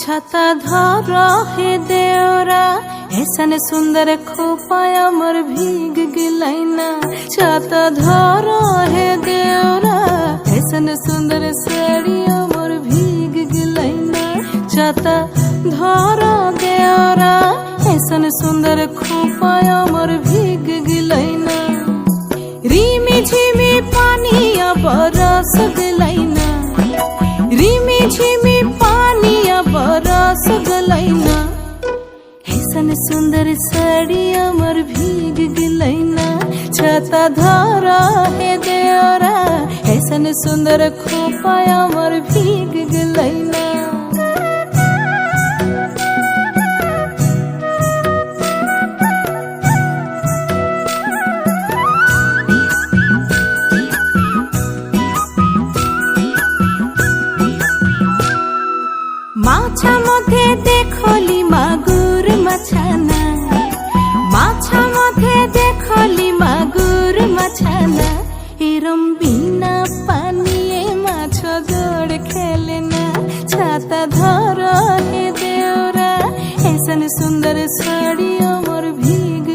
छता धर हे देवरा ऐसन सुंदर खोपाय अमर भीग गिलैना छता धर हे देवरा ऐसन सुंदर साड़ी अमर भीग गिलैना छता धर देवरा ऐसन सुंदर खोपाय अमर भीग गिलैना। रिमी झिमी पानी अब रस गिलैना रिमी झिमी पानी अब रस गलैना ऐसन सुंदर साड़ी अमर भीग गिलैना। छता धर हे देवरा ऐसन सुंदर खोपा अमर মধ্যে দেখলি মাগুর মাছানা। মাছা মধ্যে দেখলি মাগুর মাছানা। এরম বিনা মাছ দৌড় খেলে না। ছাতা ধর হে দেওরা সুন্দর শাড়ি আমার ভিগ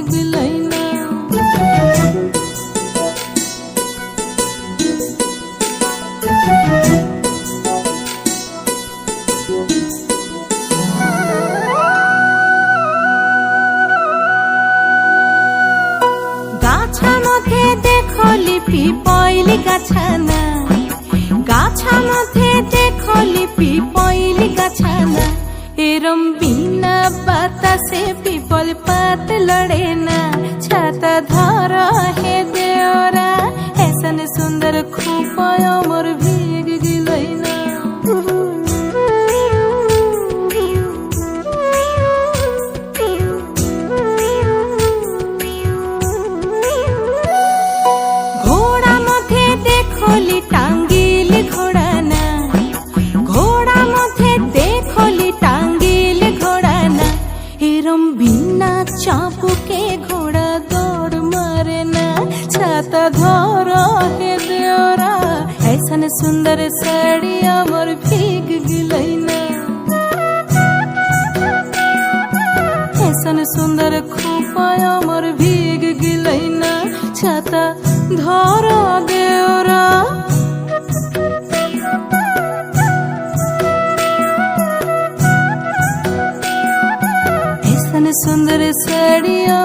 thank you লিপি গাছানা। গাছা মধ্যে দেখো লিপি পয়লি গাছানা। এরম বিনা বাতাসে পিপল পাত লড়ে না। ছাতা ধর হে দেওরা এসন সুন্দর খুব অমর ভিগ গিলই না। চাপুকে ঘোড়া দৌড় মারে না ছাতা ধর হে দেওরা ऐसन सुंदर साड़ी अमर भीग गिलैना ऐसन सुंदर खोपा अमर भीग गिलैना छाता धर देवरा सन सुंदर सड़िया